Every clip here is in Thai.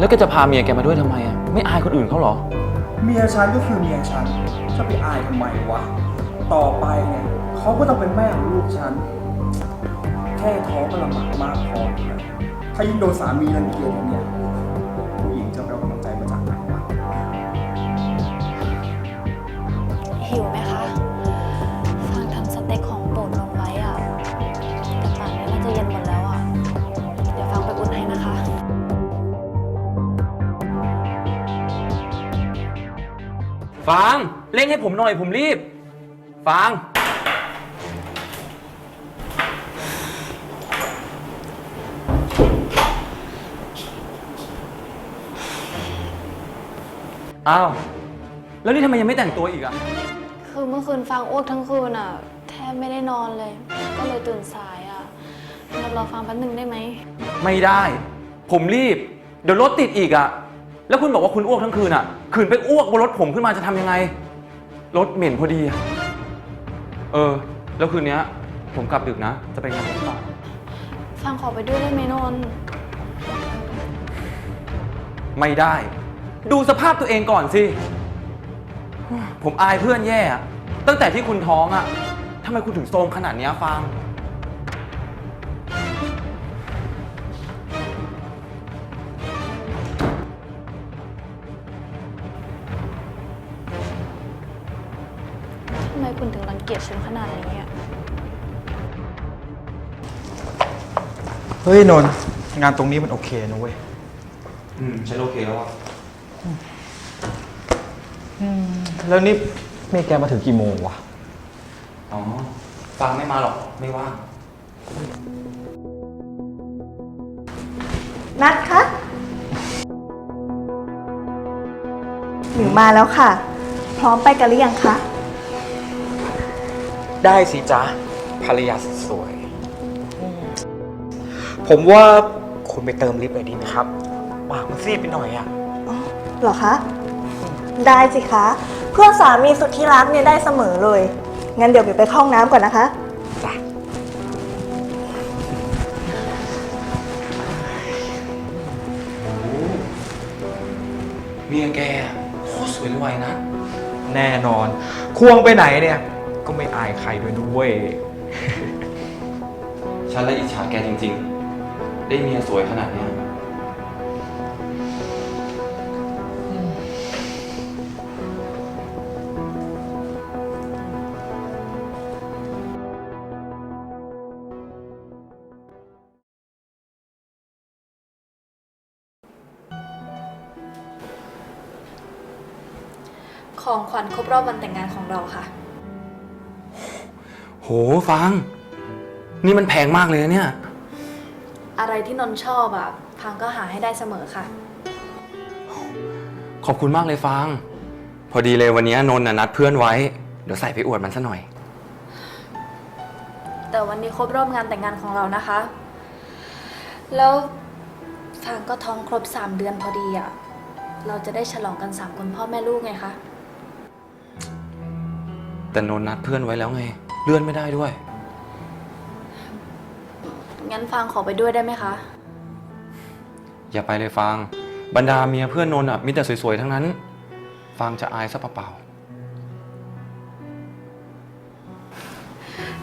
แล้วแกจะพาเมียแกมาด้วยทำไมอะ ไม่อายคนอื่นเขาเหรอ เมียฉันก็คือเมียฉัน จะไปอายทำไมวะ ต่อไปเนี่ยเขาก็ต้องเป็นแม่ของลูกฉัน แค่ท้องก็ลำบากมากพอแล้วถ้ายิ่งโดนสามีรังเกียจอย่างเนี่ย ฟางเร่งให้ผมหน่อยผมรีบ ฟาง อ้าว แล้วนี่ทำไมยังไม่แต่งตัวอีกอะคือเมื่อคืนฟังอ้วกทั้งคืนอะแทบไม่ได้นอนเลย ก็เลยตื่นสายอะงั้นรอฟังแป๊บหนึงได้ไหม ไม่ได้ ผมรีบ เดี๋ยวรถติดอีกอะ แล้วคุณบอกว่าคุณอ้วกทั้งคืนอะคืนไปอ้วกบนรถผมขึ้นมาจะทำยังไง รถเหม็นพอดีอะเออ แล้วคืนเนี้ย ผมกลับดึกนะ จะไปงานผมต่อ ฟังขอไปด้วยได้ไหมนนท์ไม่ได้ ดูสภาพตัวเองก่อนสิ ผมอายเพื่อนแย่อะตั้งแต่ที่คุณท้องอะทำไมคุณถึงโทรมขนาดเนี้ยฟาง คุณถึงรังเกียจฉันขนาดนี้อะเฮ้ยนนท์งานตรงนี้มันโอเคนะเว้ย อืมฉันโอเคแล้วอะแล้วนี่เมียแกมาถึงกี่โมงวะ อ๋อฟางไม่มาหรอก ไม่ว่าง นัดคะหนูมาแล้วค่ะ พร้อมไปกันหรือยังคะ ได้สิจ๊ะภรรยาสุดสวยอืมผมว่าคุณไปเติมลิฟต์หน่อยดีไหมครับปากมันซีดไปหน่อยอะเหรอคะ ได้สิคะ เพื่อนสามีสุดที่รักเนี่ยได้เสมอเลย งั้นเดี๋ยวบิวไปเข้าห้องน้ำก่อนนะคะ จ้ะเมียแกอะโคตรสวยเลยวัยนะ แน่นอน ควงไปไหนเนี่ยก็ ไม่อายใครด้วยด้วยฉันละอิจฉาแกจริงๆ ได้เมียสวยขนาดเนี้ยของขวัญครบรอบวันแต่งงานของเราค่ะ โหฟังนี่มันแพงมากเลยนะเนี่ย อะไรที่นนท์ชอบอะพังก็หาให้ได้เสมอค่ะ ขอบคุณมากเลยฟังพอดีเลยวันนี้นนท์น่ะนัดเพื่อนไว้ เดี๋ยวใส่ไปอวดมันซะหน่อย แต่วันนี้ครบรอบงานแต่งงานของเรานะคะ แล้วฟางก็ท้องครบสามเดือนพอดีอะเราจะได้ฉลองกันสามคนพ่อแม่ลูกไงคะ แต่นนท์นัดเพื่อนไว้แล้วไง เลื่อนไม่ได้ด้วย งั้นฟางขอไปด้วยได้ไหมคะ อย่าไปเลยฟังบรรดาเมียเพื่อนนนท์อะมีแต่สวยๆทั้งนั้นฟังจะอายซะเปล่า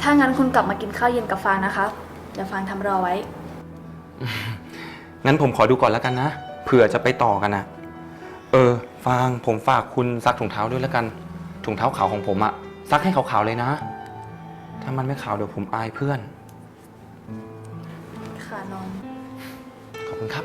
ถ้างั้นคุณกลับมากินข้าวเย็นกับฟางนะคะเดี๋ยวฟางทำรอไว้ ๆงั้นผมขอดูก่อนแล้วกันนะเผื่อจะไปต่อกันนะเออฟังผมฝากคุณซักถุงเท้าด้วยแล้วกัน ถุงเท้าขาวของผมอะ ซักให้ขาวๆเลยนะ ถ้ามันไม่ขาวเดี๋ยวผมอายเพื่อน ค่ะนนท์ขอบคุณครับ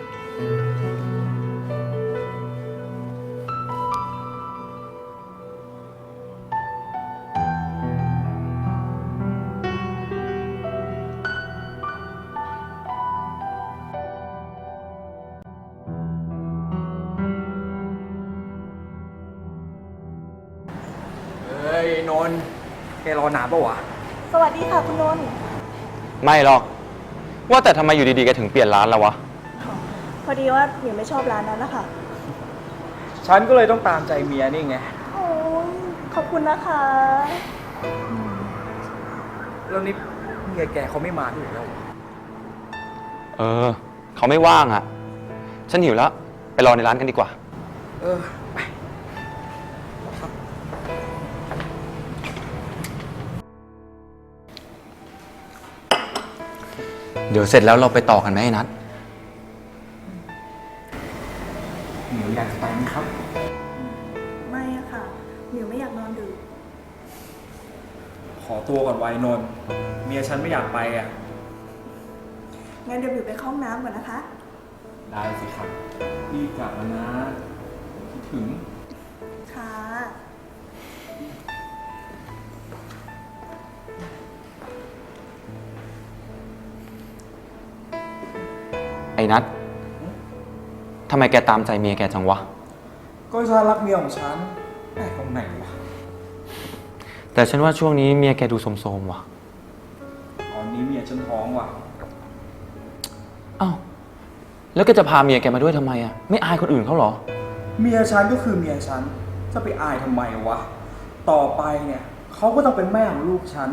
นนท์แกรอนานปะวะ สวัสดีค่ะคุณนนท์ไม่หรอก ว่าแต่ทำไมอยู่ดีๆแกถึงเปลี่ยนร้านแล้ววะ พอดีว่าหนูไม่ชอบร้านนั้นนะคะฉันก็เลยต้องตามใจเมียนี่ไง โอ้ยขอบคุณนะคะ แล้วนี่เมียแกเขาไม่มาด้วยแล้วเหรอเออ เขาไม่ว่างอะ่ะ ฉันหิวแล้ว ไปไปรอในร้านกันดีกว่า เออ เดี๋ยวเสร็จแล้วเราไปต่อกันไหมไอ้นัดหนูอยากจะไปไหมครับ ไม่อะค่ะหมิวไม่อยากนอนดึกขอตัวก่อนไวยนนท์เมียฉันไม่อยากไปอะ งั้นเดี๋ยวหมิวไปเข้าห้องน้ำก่อนนะคะ ได้สิครับรีบกลับแล้วนะคิดถึง ไอ้นัดทำไมแกตามใจเมียแกจังวะ ก็ฉันรักเมียของฉันแต่ตรงไหนวะแต่ฉันว่าช่วงนี้เมียแกดูโสมๆว่ะตอนนี้เมียฉันท้องว่ะ อ้าวแล้วแกจะพาเมียแกมาด้วยทำไมอะ ไม่อายคนอื่นเขาเหรอ เมียฉันก็คือเมียฉัน จะไปอายทำไมวะ ต่อไปเนี่ยเขาก็ต้องเป็นแม่ของลูกฉัน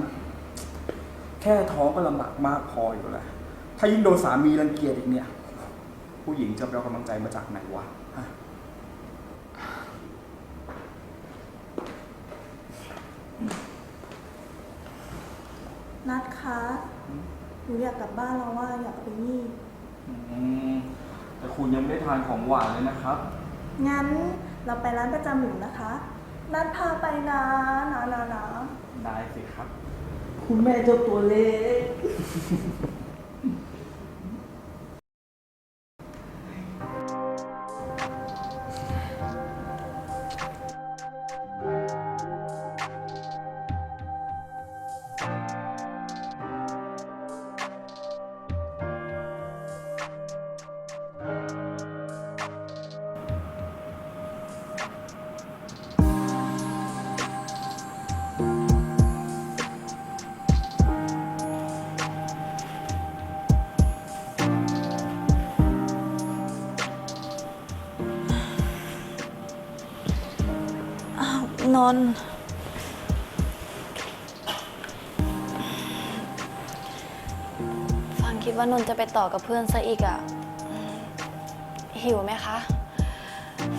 แค่ท้องก็ลำบากมากพออยู่แล้ว ถ้ายิ่งโดนสามีรังเกียจอีกเนี่ย ผู้หญิงจะไปเอากำลังใจมาจากไหนวะฮะนัดคะหนูอยากกลับบ้านแล้วว่าอยากไปนี่ อืมแต่คุณยังไม่ได้ทานของหวานเลยนะครับ งั้นเราไปร้านประจำหมิวนะคะ นัดพาไปนะนะนะนะได้สิครับ คุณแม่เจ้าตัวเล็ก อ้าวนฟังคิดว่านนท์จะไปต่อกับเพื่อนซะอีกอะ่ะ หิวไหมคะ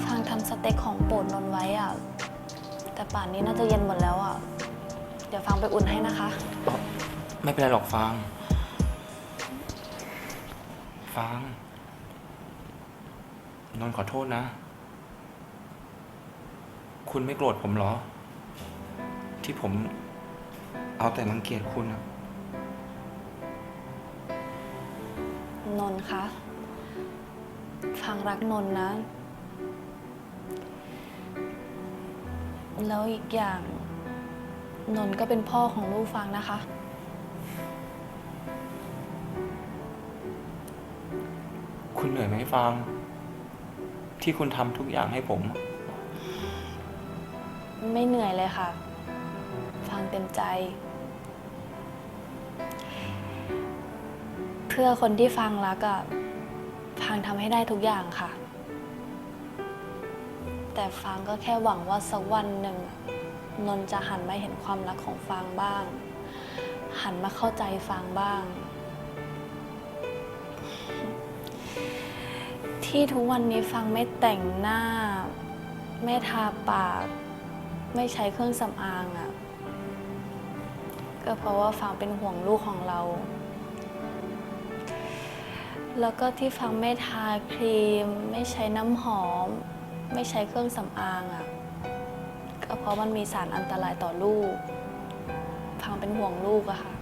ฟังทำสเต็กของโปรดนนท์ไว้อะ่ะ แต่ป่านนี้น่าจะเย็นหมดแล้วอะ่ะ เดี๋ยวฟังไปอุ่นให้นะคะ ไม่เป็นไรหรอกฟางฟางนนท์ขอโทษนะ คุณไม่โกรธผมเหรอ ที่ผมเอาแต่รังเกียจคุณอะนนท์คะ ฟังรักนนท์นะ แล้วอีกอย่าง นนท์ก็เป็นพ่อของลูกฟังนะคะ คุณเหนื่อยไหมฟางที่คุณทำทุกอย่างให้ผม ไม่เหนื่อยเลยค่ะ ฟังเต็มใจ เพื่อคนที่ฟังรักอะฟังทำให้ได้ทุกอย่างค่ะ แต่ฟังก็แค่หวังว่าสักวันหนึ่ง นนจะหันมาเห็นความรักของฟังบ้าง หันมาเข้าใจฟังบ้าง ที่ทุกวันนี้ฟังไม่แต่งหน้า ไม่ทาปาก ไม่ใช้เครื่องสำอางอะ่ะ ก็เพราะว่าฟังเป็นห่วงลูกของเรา แล้วก็ที่ฟังไม่ทาครีม ไม่ใช้น้ำหอม ไม่ใช้เครื่องสำอางอะ่ะ ก็เพราะมันมีสารอันตรายต่อลูก ฟังเป็นห่วงลูกอะค่ะ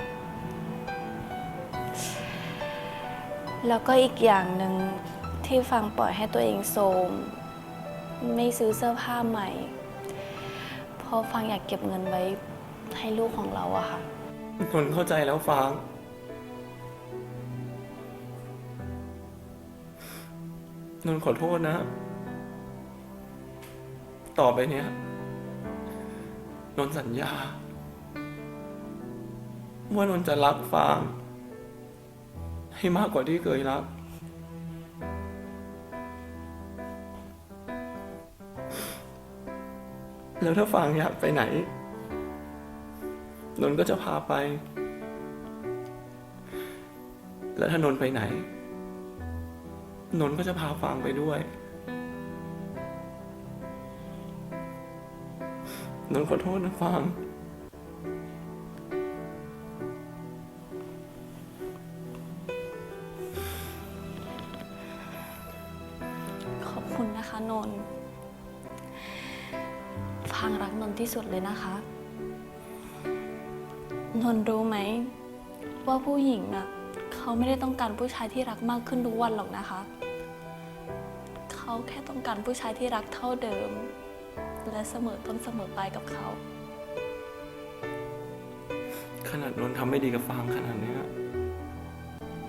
แล้วก็อีกอย่างหนึ่งที่ฟังปล่อยให้ตัวเองโทรมไม่ซื้อเสื้อผ้าใหม่ พราะฟังอยากเก็บเงินไว้ให้ลูกของเราอะค่ะ นนท์เข้าใจแล้วฟาง นนท์ขอโทษนะ ต่อไปเนี้ย นนท์สัญญา ว่านนท์จะรักฟาง ให้มากกว่าที่เคยรัก แล้วถ้าฟังอยากไปไหน นนก็จะพาไป แล้วถ้านนไปไหน นนก็จะพาฟังไปด้วย นนขอโทษนะฟังขอบคุณนะคะนนท์ ฟังรักนนที่สุดเลยนะคะ นนรู้ไหม ว่าผู้หญิงน่ะเขาไม่ได้ต้องการผู้ชายที่รักมากขึ้นทุกวันหรอกนะคะ เขาแค่ต้องการผู้ชายที่รักเท่าเดิม และเสมอต้นเสมอปลายกับเขา ขนาดนนทำไม่ดีกับฟางขนาดเนี้ย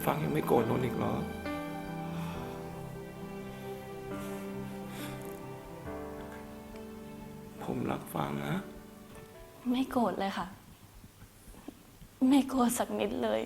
ฟางยังไม่โกรธนนอีกเหรอ ผมรักฟังนะ ไม่โกรธเลยค่ะ ไม่โกรธสักนิดเลย